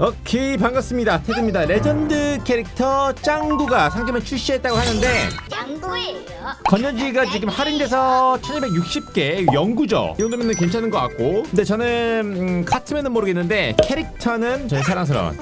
오케이 반갑습니다. 테드입니다. 레전드 캐릭터 짱구가 상점에 출시했다고 하는데 짱구예요. 건전지가 지금 할인돼서 1260개 연구죠. 이 정도면 괜찮은 것 같고. 근데 저는 음, 카트맨은 모르겠는데 캐릭터는 저의 사랑스러운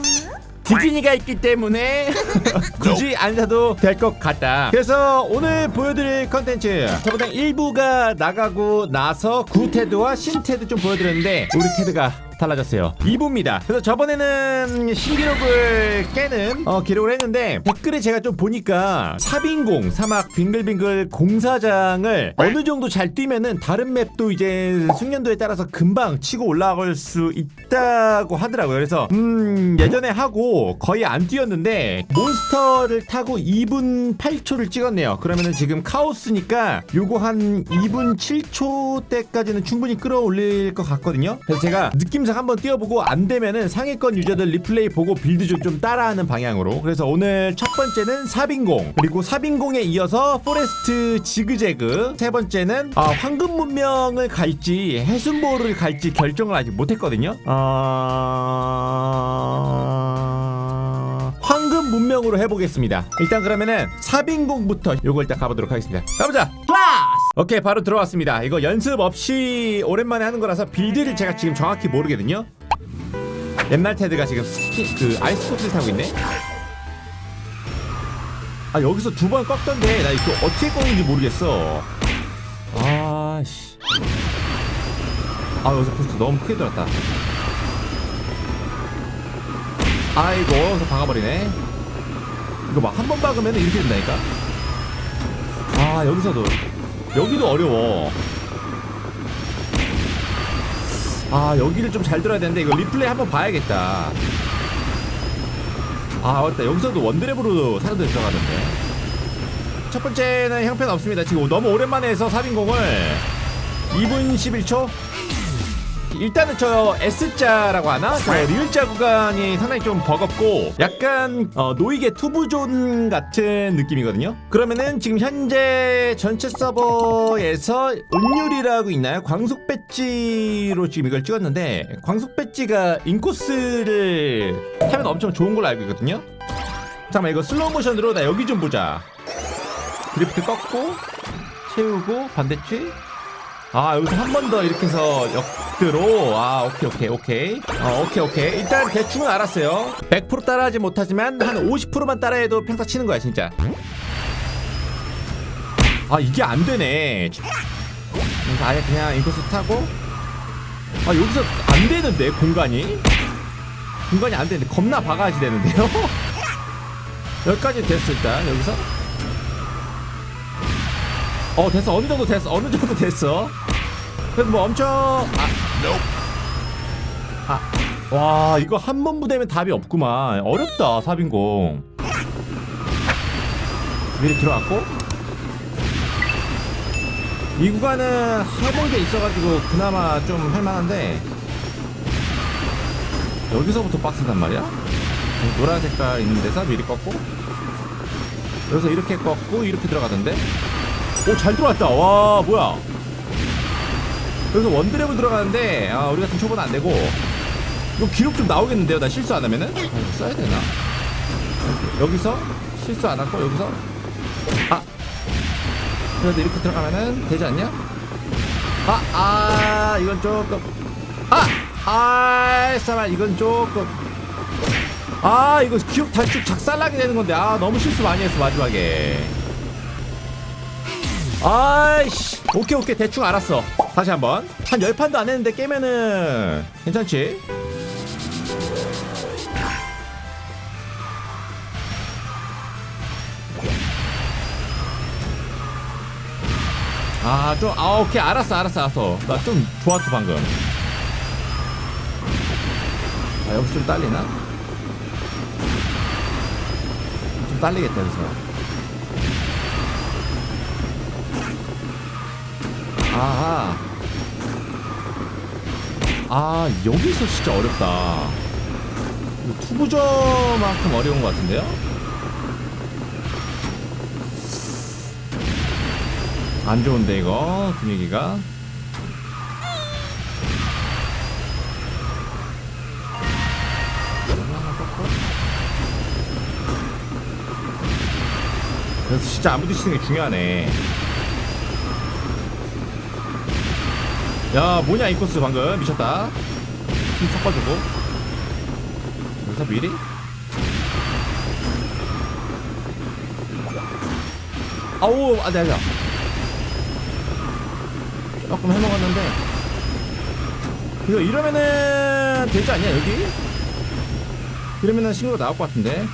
디즈니가 있기 때문에 굳이 안 사도 될 것 같다. 그래서 오늘 보여드릴 컨텐츠 저번에 1부가 나가고 나서 구테드와 신테드 좀 보여드렸는데 우리 테드가 달라졌어요. 2부입니다. 그래서 저번에는 신기록을 깨는 어, 기록을 했는데 댓글에 제가 좀 보니까 사빈공 사막 빙글빙글 공사장을 어느 정도 잘 뛰면은 다른 맵도 이제 숙련도에 따라서 금방 치고 올라갈 수 있다고 하더라고요. 그래서 음 예전에 하고 거의 안 뛰었는데 몬스터를 타고 2분 8초를 찍었네요. 그러면은 지금 카오스니까 요거 한 2분 7초 때까지는 충분히 끌어올릴 것 같거든요. 그래서 제가 느낌 상 한번 뛰어보고 안 되면은 상위권 유저들 리플레이 보고 빌드 좀, 좀 따라하는 방향으로. 그래서 오늘 첫 번째는 사빈공 그리고 사빈공에 이어서 포레스트 지그재그. 세 번째는 아, 황금 문명을 갈지 해순보를 갈지 결정을 아직 못했거든요. 어... 황금 문명으로 해보겠습니다. 일단 그러면은 사빈공부터 요걸 일단 가보도록 하겠습니다. 가보자! 클라스 오케이 바로 들어왔습니다. 이거 연습 없이 오랜만에 하는 거라서 빌드를 제가 지금 정확히 모르거든요. 옛날 테드가 지금 스키 그 아이스코트를 타고 있네. 아 여기서 두 번 꺾던데 나 이거 어떻게 꺾는지 모르겠어. 아씨. 아 여기서 벌써 너무 크게 들었다. 아이고 여기서 박아버리네. 이거 막 한 번 박으면 이렇게 된다니까? 아 여기서도 여기도 어려워. 아 여기를 좀 잘 들어야 되는데 이거 리플레이 한번 봐야겠다. 아 맞다. 여기서도 원드랩으로 사람들이 들어가던데. 첫 번째는 형편 없습니다. 지금 너무 오랜만에 해서 사빈공을. 2분 11초 일단은 저 S자라고 하나? 저 리을자 구간이 상당히 좀 버겁고 약간 어, 노이게 투부존 같은 느낌이거든요? 그러면은 지금 현재 전체 서버에서 운율이라고 있나요? 광속 배지로 지금 이걸 찍었는데 광속 배지가 인코스를 하면 엄청 좋은 걸로 알고 있거든요? 잠깐만 이거 슬로우 모션으로 나 여기 좀 보자. 드리프트 꺾고 채우고 반대쪽 아 여기서 한 번 더 이렇게 해서 역대로. 아 오케이 오케이 오케이. 어 오케이 오케이. 일단 대충은 알았어요. 100% 따라하지 못하지만 한 50%만 따라해도 평타 치는 거야 진짜. 아 이게 안 되네. 그래서 아예 그냥 인코스 타고. 아 여기서 안 되는데 공간이? 공간이 안 되는데 겁나 바가지 되는데요? 여기까지 됐어 일단. 여기서 어 됐어. 어느 정도 됐어? 어느 정도 됐어? 그래도 뭐 엄청 아, 아, 와 이거 한 번 부대면 답이 없구만. 어렵다 사빈공. 미리 들어갔고. 이 구간은 해본 게 있어가지고 그나마 좀 할만한데. 여기서부터 빡세단 말이야? 노란 색깔 있는 데서 미리 꺾고. 여기서 이렇게 꺾고 이렇게 들어가던데 오 잘 들어왔다. 와 뭐야. 여기서 원드랩을 들어가는데 아 우리 같은 초보는 안 되고. 이거 기록 좀 나오겠는데요? 나 실수 안 하면은? 아, 써야 되나? 여기서 실수 안 하고 여기서. 아. 그래도 이렇게 들어가면은 되지 않냐? 아아 이건 조금. 아아 잠깐 이건 조금. 아 이거 기록 단축 작살나게 되는 건데. 아 너무 실수 많이 했어 마지막에 아이씨. 오케이 오케이. 대충 알았어. 다시 한번. 한 10판도 안 했는데 깨면은 괜찮지? 아 좀 아 오케이. 알았어 알았어 알았어. 나 좀 좋았어 방금. 아 여기 좀 딸리나? 좀 딸리겠다 여기서 아하. 아 여기서 진짜 어렵다. 투부저만큼 어려운 것 같은데요? 안 좋은데 이거 분위기가? 그래서 진짜 아무도 치는 게 중요하네. 야 뭐냐 이 코스 방금. 미쳤다. 힘 섞어주고. 여기서 미리? 아우 안돼 안돼. 조금 해먹었는데. 이거 이러면은 되지 않냐 여기? 이러면은 신고가 나올 것 같은데.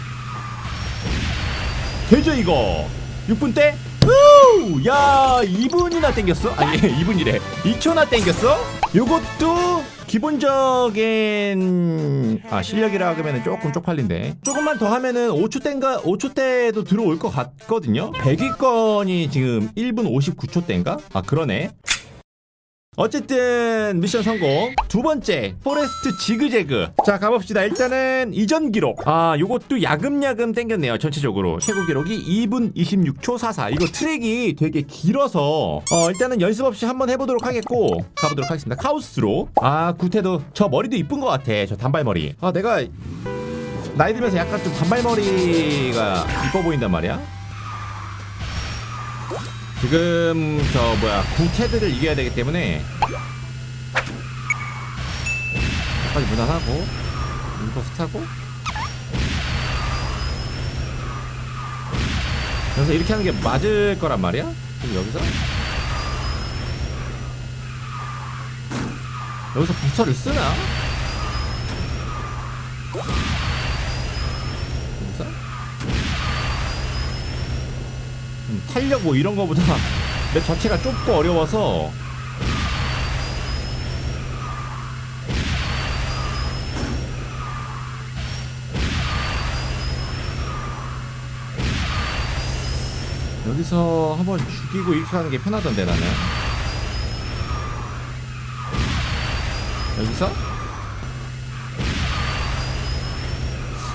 되죠 이거? 6분 때? 우! 야 2분이나 땡겼어? 아니 2분이래 2초나 땡겼어? 요것도 기본적인 아 실력이라 하면 조금 쪽팔린데 조금만 더 하면은 5초 때인가 5초 때도 들어올 것 같거든요 100위권이 지금 1분 59초 때인가? 아 그러네 어쨌든 미션 성공. 두 번째 포레스트 지그재그. 자 가봅시다. 일단은 이전 기록. 아 요것도 야금야금 땡겼네요 전체적으로. 최고 기록이 2분 26초 44 이거 트랙이 되게 길어서 어 일단은 연습 없이 한번 해보도록 하겠고 가보도록 하겠습니다. 카우스로. 아 구태도 저 머리도 이쁜 것 같아 저 단발머리. 아 내가 나이 들면서 약간 좀 단발머리가 이뻐 보인단 말이야 지금 저 뭐야 구테드를 이겨야 되기 때문에 빨리 무난하고 인코스 타고 그래서 이렇게 하는 게 맞을 거란 말이야? 지금 여기서 여기서 부스터를 쓰나? 여기서 음, 탄력 뭐 이런 거보다 맵 자체가 좁고 어려워서. 여기서 한번 죽이고 이렇게 하는 게 편하던데 나는. 여기서?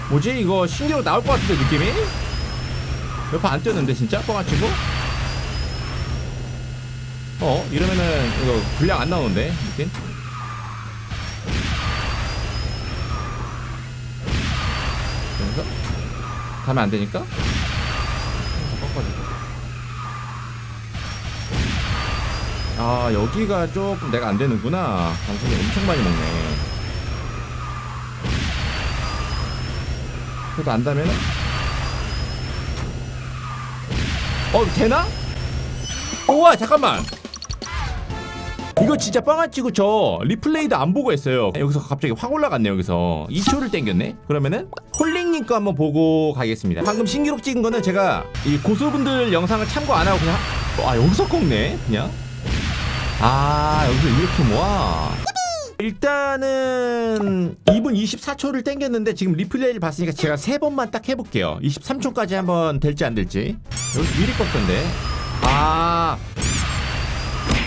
뭐지? 이거 신기로 나올 것 같은데 느낌이? 몇판안 뛰었는데 진짜? 뻥아치고? 어 이러면은 이거 분량 안 나오는데 느낌 그래서? 가면 안 되니까? 꺾어주고 아 여기가 조금 내가 안 되는구나. 방송이 엄청 많이 먹네. 그래도 안다면은 어 되나? 우와 잠깐만. 이거 진짜 뻥안 치고 저 리플레이도 안 보고 했어요. 여기서 갑자기 확 올라갔네 여기서. 2초를 땡겼네? 그러면은 홀링님 거 한번 보고 가겠습니다. 방금 신기록 찍은 거는 제가 이 고수분들 영상을 참고 안 하고 그냥 아 여기서 꺾네? 그냥? 아 여기서 이렇게 모아 일단은 2분 24초를 땡겼는데 지금 리플레이를 봤으니까 제가 세 번만 딱 해볼게요. 23초까지 한번 될지 안 될지. 여기서 미리 꺾던데. 아.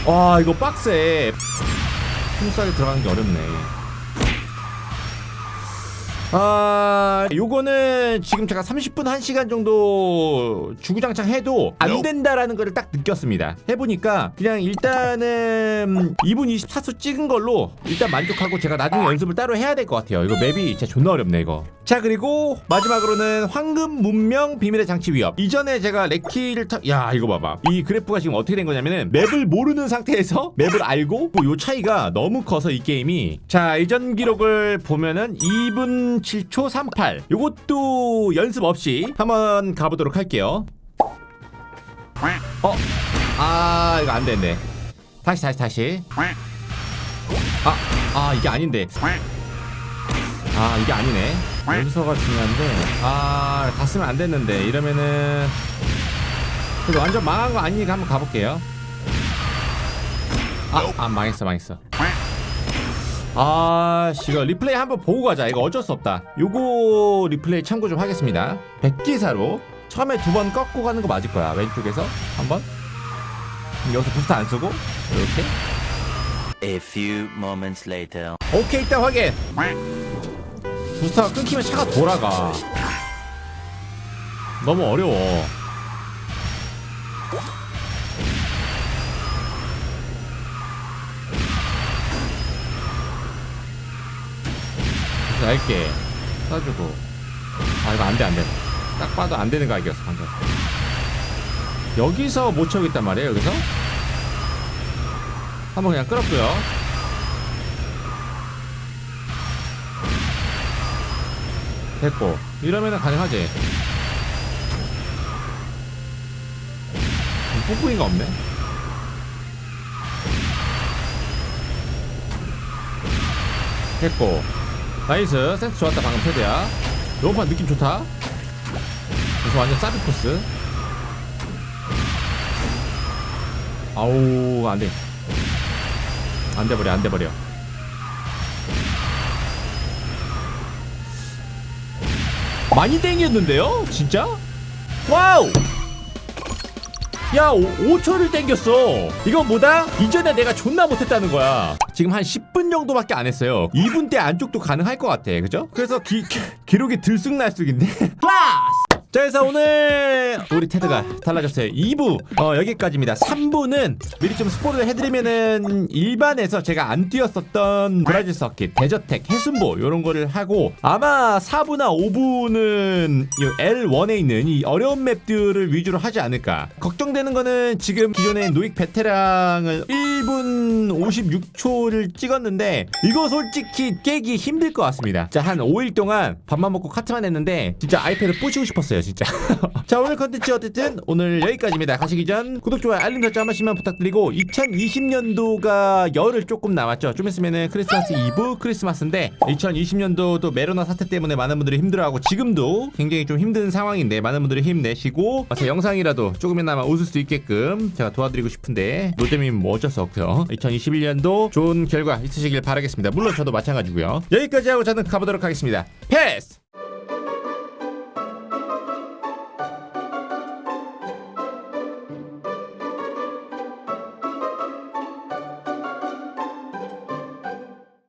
와 이거 빡세. 스무스하게 들어가는 게 어렵네 아 요거는 지금 제가 30분 1시간 정도 주구장창 해도 안 된다라는 거를 딱 느꼈습니다. 해보니까 그냥 일단은 2분 24초 찍은 걸로 일단 만족하고 제가 나중에 연습을 따로 해야 될 것 같아요. 이거 맵이 진짜 존나 어렵네 이거. 자 그리고 마지막으로는 황금 문명 비밀의 장치 위협. 이전에 제가 레키를 타... 야 이거 봐봐. 이 그래프가 지금 어떻게 된 거냐면은 맵을 모르는 상태에서 맵을 알고 뭐요 차이가 너무 커서 이 게임이 자 이전 기록을 보면은 2분 7초 38 요것도 연습 없이 한번 가보도록 할게요 어? 아 이거 안 되네 다시 다시 다시 아, 아 이게 아닌데 아 이게 아니네 여기서가 중요한데 아 다 쓰면 안 됐는데 이러면은 그래도 완전 망한 거 아니니까 한번 가볼게요 아, 아 망했어 망했어 아, 씨, 이거 리플레이 한번 보고 가자. 이거 어쩔 수 없다. 요거 리플레이 참고 좀 하겠습니다. 백기사로 처음에 두 번 꺾고 가는 거 맞을 거야. 왼쪽에서 한 번. 여기서 부스터 안 쓰고 이렇게. A few moments later. 오케이, 일단 확인. 부스터가 끊기면 차가 돌아가. 너무 어려워. 얇게 써주고. 아 이거 안돼 안돼. 딱 봐도 안 되는 가격이었어 방금. 여기서 못 채우겠단 말이에요 여기서? 한번 그냥 끌었고요. 됐고. 이러면은 가능하지. 뽀뽀인가 없네? 됐고 나이스. 센스 좋았다 방금 패드야. 요번 느낌 좋다. 그래서 완전 사비 코스. 아우 안돼. 안돼 버려 안돼 버려. 많이 땡겼는데요? 진짜? 와우 야 5, 초를 땡겼어. 이건 뭐다? 이전에 내가 존나 못했다는 거야. 지금 한 10분 정도밖에 안 했어요. 2분 대 안쪽도 가능할 것 같아. 그죠? 그래서 기, 기, 기록이 들쑥날쑥인데 자 그래서 오늘 우리 테드가 달라졌어요. 2부. 어, 여기까지입니다. 3부는 미리 좀 스포를 해드리면은 일반에서 제가 안 뛰었었던 브라질 서킷 대저택 해순보 이런 거를 하고 아마 4부나 5부는 L1에 있는 이 어려운 맵들을 위주로 하지 않을까. 걱정되는 거는 지금 기존의 노익 베테랑을 1분 56초를 찍었는데 이거 솔직히 깨기 힘들 것 같습니다. 자 한 5일 동안 밥만 먹고 카트만 했는데 진짜 아이패드 부시고 싶었어요 진짜. 자 오늘 컨텐츠 어쨌든 오늘 여기까지입니다. 가시기 전 구독 좋아요 알림 설정 한 번씩만 부탁드리고 2020년도가 열흘 조금 남았죠. 좀 있으면은 크리스마스 이브 크리스마스인데 2020년도도 메로나 사태 때문에 많은 분들이 힘들어하고 지금도 굉장히 좀 힘든 상황인데 많은 분들이 힘내시고 제 영상이라도 조금이나마 웃을 수 있게끔 제가 도와드리고 싶은데 노잼이면 뭐 어쩔 수 없고요 2021년도 좋은 결과 있으시길 바라겠습니다. 물론 저도 마찬가지고요. 여기까지 하고 저는 가보도록 하겠습니다. 패스